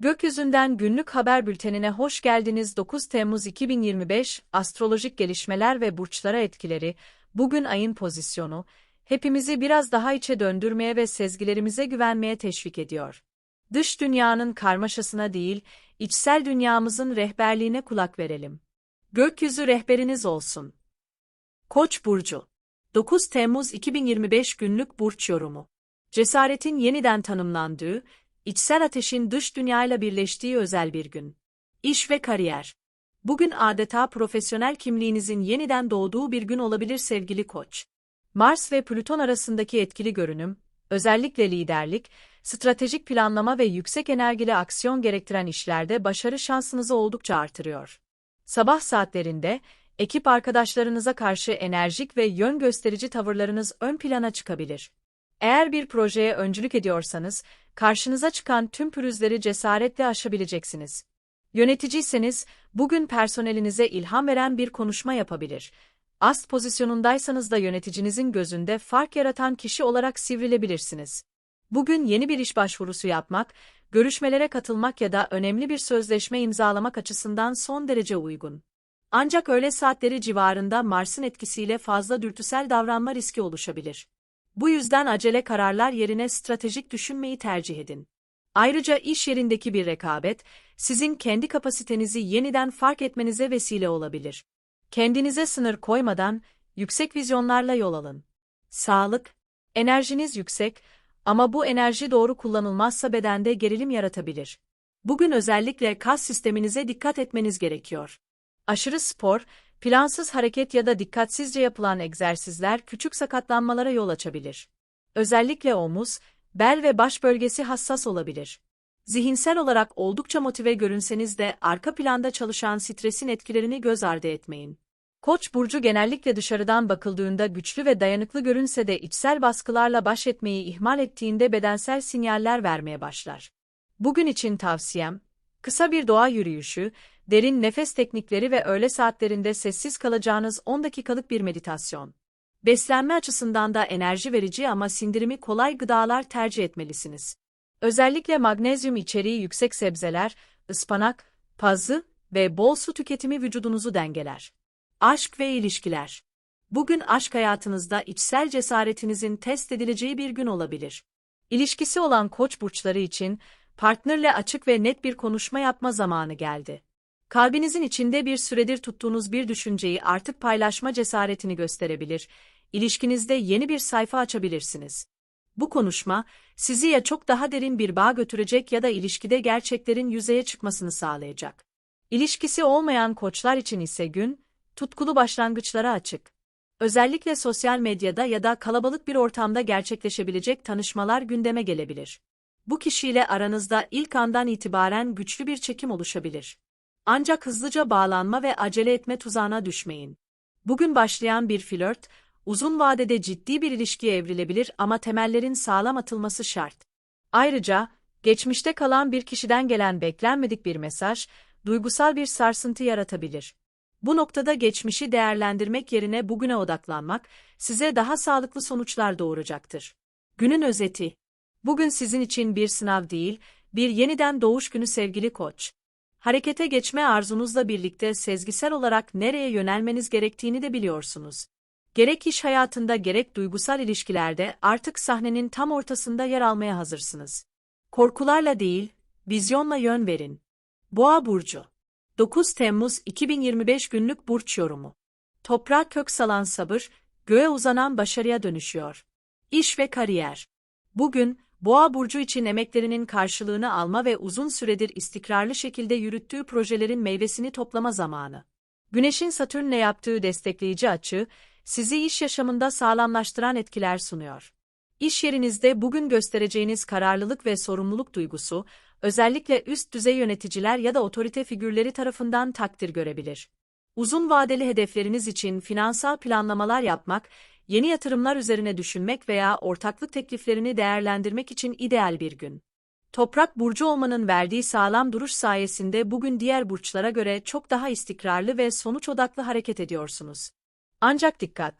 Gökyüzünden günlük haber bültenine hoş geldiniz. 9 Temmuz 2025 astrolojik gelişmeler ve burçlara etkileri. Bugün ayın pozisyonu hepimizi biraz daha içe döndürmeye ve sezgilerimize güvenmeye teşvik ediyor. Dış dünyanın karmaşasına değil, içsel dünyamızın rehberliğine kulak verelim. Gökyüzü rehberiniz olsun. Koç burcu 9 Temmuz 2025 günlük burç yorumu. Cesaretin yeniden tanımlandığı, içsel ateşin dış dünyayla birleştiği özel bir gün. İş ve kariyer. Bugün adeta profesyonel kimliğinizin yeniden doğduğu bir gün olabilir sevgili koç. Mars ve Plüton arasındaki etkili görünüm, özellikle liderlik, stratejik planlama ve yüksek enerjili aksiyon gerektiren işlerde başarı şansınızı oldukça artırıyor. Sabah saatlerinde, ekip arkadaşlarınıza karşı enerjik ve yön gösterici tavırlarınız ön plana çıkabilir. Eğer bir projeye öncülük ediyorsanız, karşınıza çıkan tüm pürüzleri cesaretle aşabileceksiniz. Yöneticiyseniz, bugün personelinize ilham veren bir konuşma yapabilir. Ast pozisyonundaysanız da yöneticinizin gözünde fark yaratan kişi olarak sivrilebilirsiniz. Bugün yeni bir iş başvurusu yapmak, görüşmelere katılmak ya da önemli bir sözleşme imzalamak açısından son derece uygun. Ancak öğle saatleri civarında Mars'ın etkisiyle fazla dürtüsel davranma riski oluşabilir. Bu yüzden acele kararlar yerine stratejik düşünmeyi tercih edin. Ayrıca iş yerindeki bir rekabet, sizin kendi kapasitenizi yeniden fark etmenize vesile olabilir. Kendinize sınır koymadan, yüksek vizyonlarla yol alın. Sağlık, enerjiniz yüksek ama bu enerji doğru kullanılmazsa bedende gerilim yaratabilir. Bugün özellikle kas sisteminize dikkat etmeniz gerekiyor. Aşırı spor, plansız hareket ya da dikkatsizce yapılan egzersizler küçük sakatlanmalara yol açabilir. Özellikle omuz, bel ve baş bölgesi hassas olabilir. Zihinsel olarak oldukça motive görünseniz de arka planda çalışan stresin etkilerini göz ardı etmeyin. Koç burcu genellikle dışarıdan bakıldığında güçlü ve dayanıklı görünse de içsel baskılarla baş etmeyi ihmal ettiğinde bedensel sinyaller vermeye başlar. Bugün için tavsiyem, kısa bir doğa yürüyüşü, derin nefes teknikleri ve öğle saatlerinde sessiz kalacağınız 10 dakikalık bir meditasyon. Beslenme açısından da enerji verici ama sindirimi kolay gıdalar tercih etmelisiniz. Özellikle magnezyum içeriği yüksek sebzeler, ıspanak, pazı ve bol su tüketimi vücudunuzu dengeler. Aşk ve ilişkiler. Bugün aşk hayatınızda içsel cesaretinizin test edileceği bir gün olabilir. İlişkisi olan koç burçları için partnerle açık ve net bir konuşma yapma zamanı geldi. Kalbinizin içinde bir süredir tuttuğunuz bir düşünceyi artık paylaşma cesaretini gösterebilir, ilişkinizde yeni bir sayfa açabilirsiniz. Bu konuşma, sizi ya çok daha derin bir bağ götürecek ya da ilişkide gerçeklerin yüzeye çıkmasını sağlayacak. İlişkisi olmayan koçlar için ise gün, tutkulu başlangıçlara açık. Özellikle sosyal medyada ya da kalabalık bir ortamda gerçekleşebilecek tanışmalar gündeme gelebilir. Bu kişiyle aranızda ilk andan itibaren güçlü bir çekim oluşabilir. Ancak hızlıca bağlanma ve acele etme tuzağına düşmeyin. Bugün başlayan bir flört, uzun vadede ciddi bir ilişkiye evrilebilir ama temellerin sağlam atılması şart. Ayrıca, geçmişte kalan bir kişiden gelen beklenmedik bir mesaj, duygusal bir sarsıntı yaratabilir. Bu noktada geçmişi değerlendirmek yerine bugüne odaklanmak, size daha sağlıklı sonuçlar doğuracaktır. Günün özeti. Bugün sizin için bir sınav değil, bir yeniden doğuş günü sevgili koç. Harekete geçme arzunuzla birlikte sezgisel olarak nereye yönelmeniz gerektiğini de biliyorsunuz. Gerek iş hayatında gerek duygusal ilişkilerde artık sahnenin tam ortasında yer almaya hazırsınız. Korkularla değil, vizyonla yön verin. Boğa burcu 9 Temmuz 2025 günlük burç yorumu. Toprak kök salan sabır, göğe uzanan başarıya dönüşüyor. İş ve kariyer. Bugün, Boğa burcu için emeklerinin karşılığını alma ve uzun süredir istikrarlı şekilde yürüttüğü projelerin meyvesini toplama zamanı. Güneşin Satürn'le yaptığı destekleyici açı, sizi iş yaşamında sağlamlaştıran etkiler sunuyor. İş yerinizde bugün göstereceğiniz kararlılık ve sorumluluk duygusu, özellikle üst düzey yöneticiler ya da otorite figürleri tarafından takdir görebilir. Uzun vadeli hedefleriniz için finansal planlamalar yapmak, yeni yatırımlar üzerine düşünmek veya ortaklık tekliflerini değerlendirmek için ideal bir gün. Toprak burcu olmanın verdiği sağlam duruş sayesinde bugün diğer burçlara göre çok daha istikrarlı ve sonuç odaklı hareket ediyorsunuz. Ancak dikkat!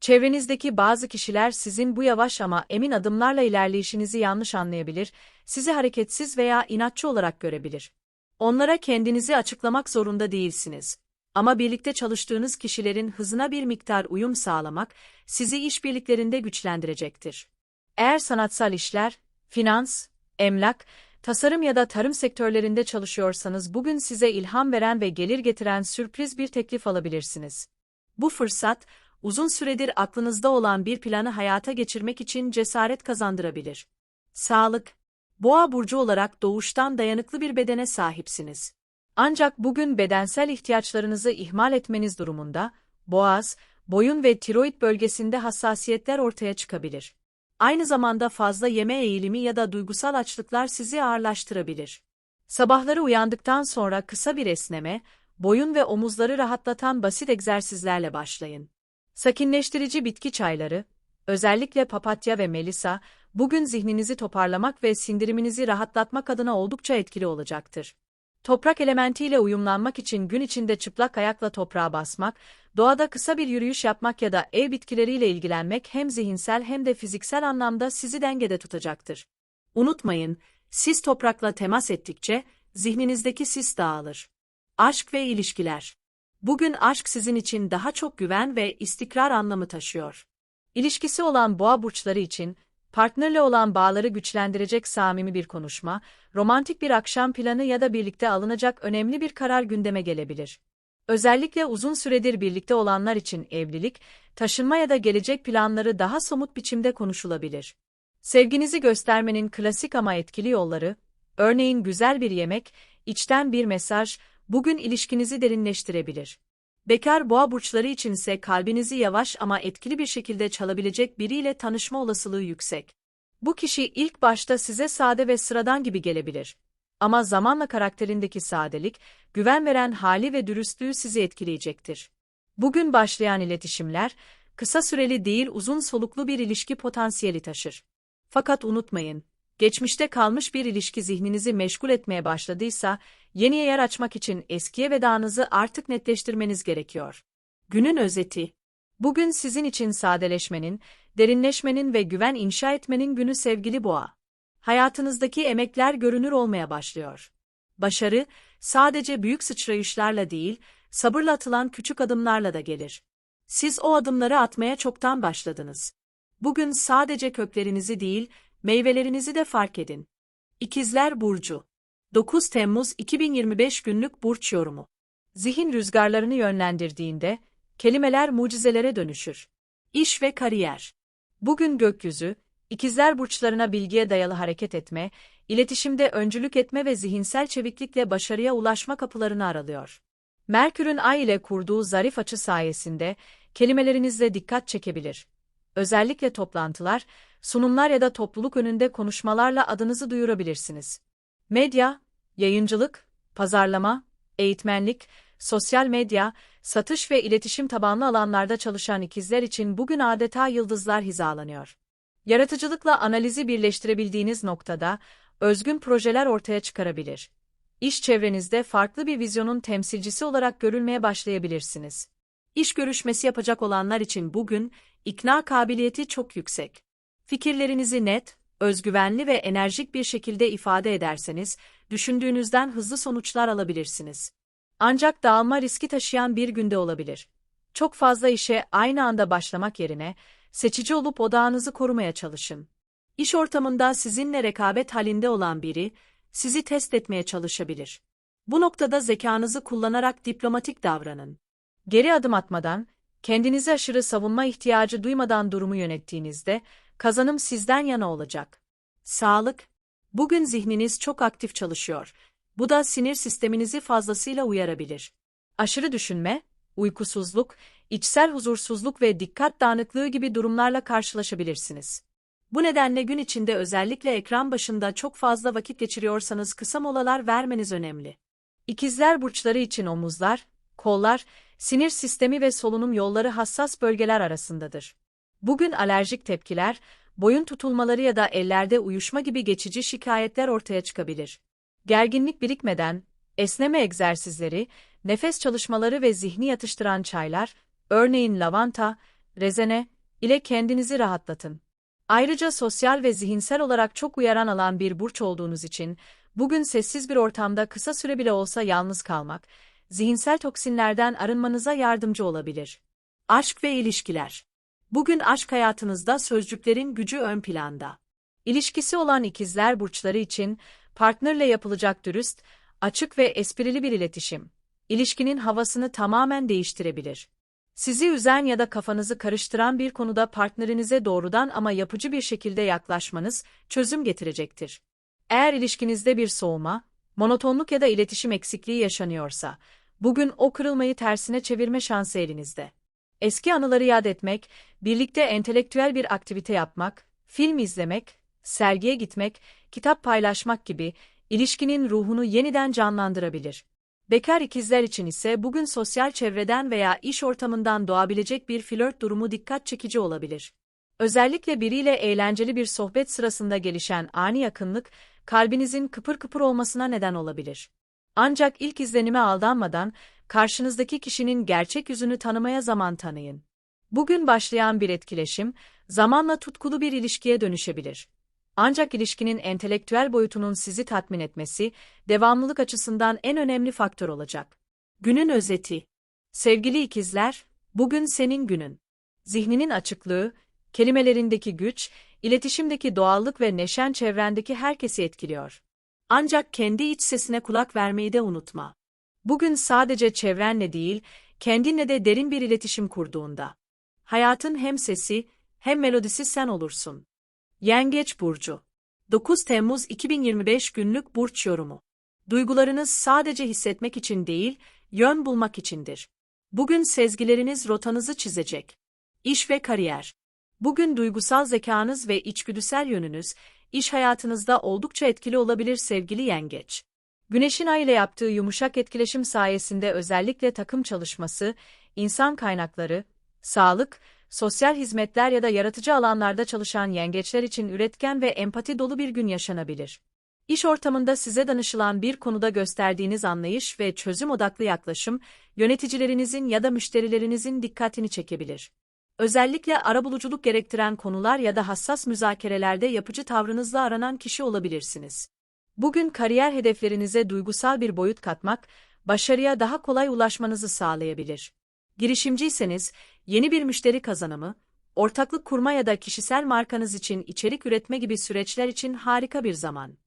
Çevrenizdeki bazı kişiler sizin bu yavaş ama emin adımlarla ilerleyişinizi yanlış anlayabilir, sizi hareketsiz veya inatçı olarak görebilir. Onlara kendinizi açıklamak zorunda değilsiniz. Ama birlikte çalıştığınız kişilerin hızına bir miktar uyum sağlamak, sizi işbirliklerinde güçlendirecektir. Eğer sanatsal işler, finans, emlak, tasarım ya da tarım sektörlerinde çalışıyorsanız bugün size ilham veren ve gelir getiren sürpriz bir teklif alabilirsiniz. Bu fırsat, uzun süredir aklınızda olan bir planı hayata geçirmek için cesaret kazandırabilir. Sağlık Boğa burcu olarak doğuştan dayanıklı bir bedene sahipsiniz. Ancak bugün bedensel ihtiyaçlarınızı ihmal etmeniz durumunda, boğaz, boyun ve tiroid bölgesinde hassasiyetler ortaya çıkabilir. Aynı zamanda fazla yeme eğilimi ya da duygusal açlıklar sizi ağırlaştırabilir. Sabahları uyandıktan sonra kısa bir esneme, boyun ve omuzları rahatlatan basit egzersizlerle başlayın. Sakinleştirici bitki çayları, özellikle papatya ve melisa, bugün zihninizi toparlamak ve sindiriminizi rahatlatmak adına oldukça etkili olacaktır. Toprak elementiyle uyumlanmak için gün içinde çıplak ayakla toprağa basmak, doğada kısa bir yürüyüş yapmak ya da ev bitkileriyle ilgilenmek hem zihinsel hem de fiziksel anlamda sizi dengede tutacaktır. Unutmayın, siz toprakla temas ettikçe zihninizdeki sis dağılır. Aşk ve ilişkiler. Bugün aşk sizin için daha çok güven ve istikrar anlamı taşıyor. İlişkisi olan boğa burçları için partnerle olan bağları güçlendirecek samimi bir konuşma, romantik bir akşam planı ya da birlikte alınacak önemli bir karar gündeme gelebilir. Özellikle uzun süredir birlikte olanlar için evlilik, taşınma ya da gelecek planları daha somut biçimde konuşulabilir. Sevginizi göstermenin klasik ama etkili yolları, örneğin güzel bir yemek, içten bir mesaj, bugün ilişkinizi derinleştirebilir. Bekar boğa burçları içinse kalbinizi yavaş ama etkili bir şekilde çalabilecek biriyle tanışma olasılığı yüksek. Bu kişi ilk başta size sade ve sıradan gibi gelebilir. Ama zamanla karakterindeki sadelik, güven veren hali ve dürüstlüğü sizi etkileyecektir. Bugün başlayan iletişimler, kısa süreli değil uzun soluklu bir ilişki potansiyeli taşır. Fakat unutmayın, geçmişte kalmış bir ilişki zihninizi meşgul etmeye başladıysa, yeniye yer açmak için eskiye vedanızı artık netleştirmeniz gerekiyor. Günün özeti. Bugün sizin için sadeleşmenin, derinleşmenin ve güven inşa etmenin günü sevgili boğa. Hayatınızdaki emekler görünür olmaya başlıyor. Başarı, sadece büyük sıçrayışlarla değil, sabırla atılan küçük adımlarla da gelir. Siz o adımları atmaya çoktan başladınız. Bugün sadece köklerinizi değil, meyvelerinizi de fark edin. İkizler Burcu 9 Temmuz 2025 günlük burç yorumu. Zihin rüzgarlarını yönlendirdiğinde, kelimeler mucizelere dönüşür. İş ve kariyer. Bugün gökyüzü, ikizler burçlarına bilgiye dayalı hareket etme, iletişimde öncülük etme ve zihinsel çeviklikle başarıya ulaşma kapılarını aralıyor. Merkür'ün Ay ile kurduğu zarif açı sayesinde kelimelerinizle dikkat çekebilir. Özellikle toplantılar, sunumlar ya da topluluk önünde konuşmalarla adınızı duyurabilirsiniz. Medya, yayıncılık, pazarlama, eğitmenlik, sosyal medya, satış ve iletişim tabanlı alanlarda çalışan ikizler için bugün adeta yıldızlar hizalanıyor. Yaratıcılıkla analizi birleştirebildiğiniz noktada, özgün projeler ortaya çıkarabilir. İş çevrenizde farklı bir vizyonun temsilcisi olarak görülmeye başlayabilirsiniz. İş görüşmesi yapacak olanlar için bugün, ikna kabiliyeti çok yüksek. Fikirlerinizi net, özgüvenli ve enerjik bir şekilde ifade ederseniz, düşündüğünüzden hızlı sonuçlar alabilirsiniz. Ancak dağılma riski taşıyan bir günde olabilir. Çok fazla işe aynı anda başlamak yerine, seçici olup odağınızı korumaya çalışın. İş ortamında sizinle rekabet halinde olan biri, sizi test etmeye çalışabilir. Bu noktada zekanızı kullanarak diplomatik davranın. Geri adım atmadan, kendinizi aşırı savunma ihtiyacı duymadan durumu yönettiğinizde, kazanım sizden yana olacak. Sağlık. Bugün zihniniz çok aktif çalışıyor. Bu da sinir sisteminizi fazlasıyla uyarabilir. Aşırı düşünme, uykusuzluk, içsel huzursuzluk ve dikkat dağınıklığı gibi durumlarla karşılaşabilirsiniz. Bu nedenle gün içinde özellikle ekran başında çok fazla vakit geçiriyorsanız kısa molalar vermeniz önemli. İkizler burçları için omuzlar, kollar, sinir sistemi ve solunum yolları hassas bölgeler arasındadır. Bugün alerjik tepkiler, boyun tutulmaları ya da ellerde uyuşma gibi geçici şikayetler ortaya çıkabilir. Gerginlik birikmeden, esneme egzersizleri, nefes çalışmaları ve zihni yatıştıran çaylar, örneğin lavanta, rezene, ile kendinizi rahatlatın. Ayrıca sosyal ve zihinsel olarak çok uyaran alan bir burç olduğunuz için, bugün sessiz bir ortamda kısa süre bile olsa yalnız kalmak, zihinsel toksinlerden arınmanıza yardımcı olabilir. Aşk ve ilişkiler. Bugün aşk hayatınızda sözcüklerin gücü ön planda. İlişkisi olan ikizler burçları için partnerle yapılacak dürüst, açık ve esprili bir iletişim, ilişkinin havasını tamamen değiştirebilir. Sizi üzen ya da kafanızı karıştıran bir konuda partnerinize doğrudan ama yapıcı bir şekilde yaklaşmanız çözüm getirecektir. Eğer ilişkinizde bir soğuma, monotonluk ya da iletişim eksikliği yaşanıyorsa, bugün o kırılmayı tersine çevirme şansı elinizde. Eski anıları yad etmek, birlikte entelektüel bir aktivite yapmak, film izlemek, sergiye gitmek, kitap paylaşmak gibi ilişkinin ruhunu yeniden canlandırabilir. Bekar ikizler için ise bugün sosyal çevreden veya iş ortamından doğabilecek bir flört durumu dikkat çekici olabilir. Özellikle biriyle eğlenceli bir sohbet sırasında gelişen ani yakınlık, kalbinizin kıpır kıpır olmasına neden olabilir. Ancak ilk izlenime aldanmadan, karşınızdaki kişinin gerçek yüzünü tanımaya zaman tanıyın. Bugün başlayan bir etkileşim, zamanla tutkulu bir ilişkiye dönüşebilir. Ancak ilişkinin entelektüel boyutunun sizi tatmin etmesi, devamlılık açısından en önemli faktör olacak. Günün özeti. Sevgili ikizler, bugün senin günün. Zihninin açıklığı, kelimelerindeki güç, iletişimdeki doğallık ve neşen çevrendeki herkesi etkiliyor. Ancak kendi iç sesine kulak vermeyi de unutma. Bugün sadece çevrenle değil, kendinle de derin bir iletişim kurduğunda. Hayatın hem sesi, hem melodisi sen olursun. Yengeç Burcu 9 Temmuz 2025 günlük burç yorumu. Duygularınız sadece hissetmek için değil, yön bulmak içindir. Bugün sezgileriniz rotanızı çizecek. İş ve kariyer. Bugün duygusal zekanız ve içgüdüsel yönünüz, iş hayatınızda oldukça etkili olabilir sevgili yengeç. Güneşin ay ile yaptığı yumuşak etkileşim sayesinde özellikle takım çalışması, insan kaynakları, sağlık, sosyal hizmetler ya da yaratıcı alanlarda çalışan yengeçler için üretken ve empati dolu bir gün yaşanabilir. İş ortamında size danışılan bir konuda gösterdiğiniz anlayış ve çözüm odaklı yaklaşım, yöneticilerinizin ya da müşterilerinizin dikkatini çekebilir. Özellikle arabuluculuk gerektiren konular ya da hassas müzakerelerde yapıcı tavrınızla aranan kişi olabilirsiniz. Bugün kariyer hedeflerinize duygusal bir boyut katmak, başarıya daha kolay ulaşmanızı sağlayabilir. Girişimciyseniz, yeni bir müşteri kazanımı, ortaklık kurma ya da kişisel markanız için içerik üretme gibi süreçler için harika bir zaman.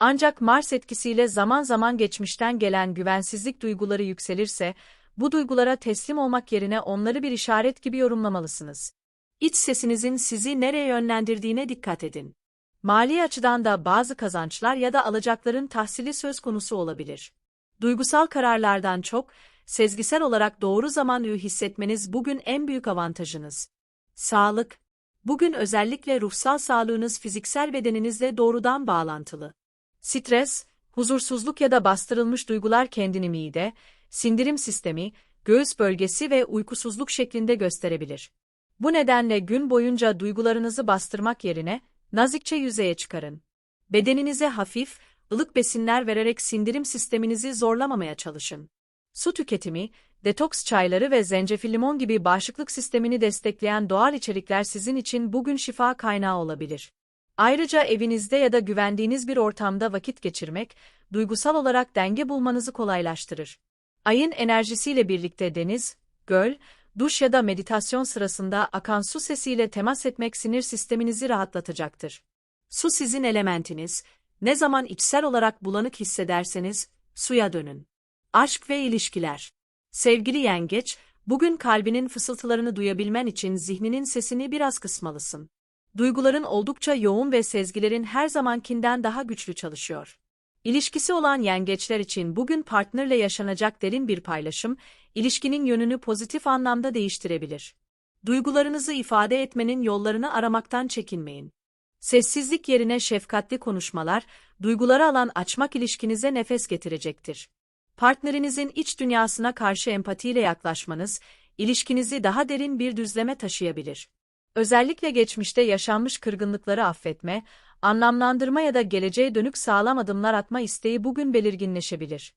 Ancak Mars etkisiyle zaman zaman geçmişten gelen güvensizlik duyguları yükselirse, bu duygulara teslim olmak yerine onları bir işaret gibi yorumlamalısınız. İç sesinizin sizi nereye yönlendirdiğine dikkat edin. Mali açıdan da bazı kazançlar ya da alacakların tahsili söz konusu olabilir. Duygusal kararlardan çok, sezgisel olarak doğru zamanı hissetmeniz bugün en büyük avantajınız. Sağlık. Bugün özellikle ruhsal sağlığınız fiziksel bedeninizle doğrudan bağlantılı. Stres, huzursuzluk ya da bastırılmış duygular kendini mide, sindirim sistemi, göğüs bölgesi ve uykusuzluk şeklinde gösterebilir. Bu nedenle gün boyunca duygularınızı bastırmak yerine nazikçe yüzeye çıkarın. Bedeninize hafif, ılık besinler vererek sindirim sisteminizi zorlamamaya çalışın. Su tüketimi, detoks çayları ve zencefil limon gibi bağışıklık sistemini destekleyen doğal içerikler sizin için bugün şifa kaynağı olabilir. Ayrıca evinizde ya da güvendiğiniz bir ortamda vakit geçirmek, duygusal olarak denge bulmanızı kolaylaştırır. Ayın enerjisiyle birlikte deniz, göl, duş ya da meditasyon sırasında akan su sesiyle temas etmek sinir sisteminizi rahatlatacaktır. Su sizin elementiniz, ne zaman içsel olarak bulanık hissederseniz, suya dönün. Aşk ve ilişkiler. Sevgili yengeç, bugün kalbinin fısıltılarını duyabilmen için zihninin sesini biraz kısmalısın. Duyguların oldukça yoğun ve sezgilerin her zamankinden daha güçlü çalışıyor. İlişkisi olan yengeçler için bugün partnerle yaşanacak derin bir paylaşım, ilişkinin yönünü pozitif anlamda değiştirebilir. Duygularınızı ifade etmenin yollarını aramaktan çekinmeyin. Sessizlik yerine şefkatli konuşmalar, duyguları alan açmak ilişkinize nefes getirecektir. Partnerinizin iç dünyasına karşı empatiyle yaklaşmanız, ilişkinizi daha derin bir düzleme taşıyabilir. Özellikle geçmişte yaşanmış kırgınlıkları affetme, anlamlandırma ya da geleceğe dönük sağlam adımlar atma isteği bugün belirginleşebilir.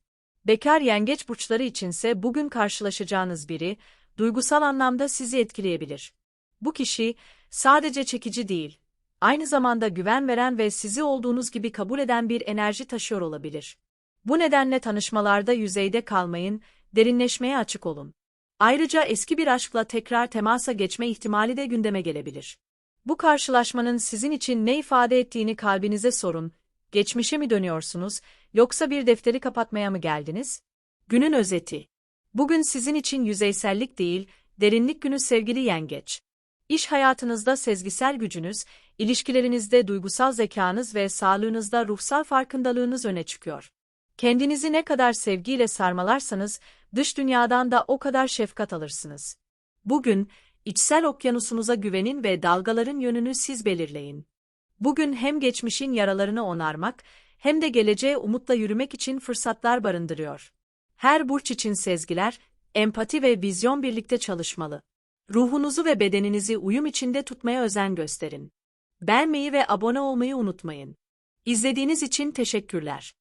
Bekar yengeç burçları içinse bugün karşılaşacağınız biri, duygusal anlamda sizi etkileyebilir. Bu kişi sadece çekici değil, aynı zamanda güven veren ve sizi olduğunuz gibi kabul eden bir enerji taşıyor olabilir. Bu nedenle tanışmalarda yüzeyde kalmayın, derinleşmeye açık olun. Ayrıca eski bir aşkla tekrar temasa geçme ihtimali de gündeme gelebilir. Bu karşılaşmanın sizin için ne ifade ettiğini kalbinize sorun. Geçmişe mi dönüyorsunuz, yoksa bir defteri kapatmaya mı geldiniz? Günün özeti. Bugün sizin için yüzeysellik değil, derinlik günü sevgili yengeç. İş hayatınızda sezgisel gücünüz, ilişkilerinizde duygusal zekanız ve sağlığınızda ruhsal farkındalığınız öne çıkıyor. Kendinizi ne kadar sevgiyle sarmalarsanız, dış dünyadan da o kadar şefkat alırsınız. Bugün, içsel okyanusunuza güvenin ve dalgaların yönünü siz belirleyin. Bugün hem geçmişin yaralarını onarmak, hem de geleceğe umutla yürümek için fırsatlar barındırıyor. Her burç için sezgiler, empati ve vizyon birlikte çalışmalı. Ruhunuzu ve bedeninizi uyum içinde tutmaya özen gösterin. Beğenmeyi ve abone olmayı unutmayın. İzlediğiniz için teşekkürler.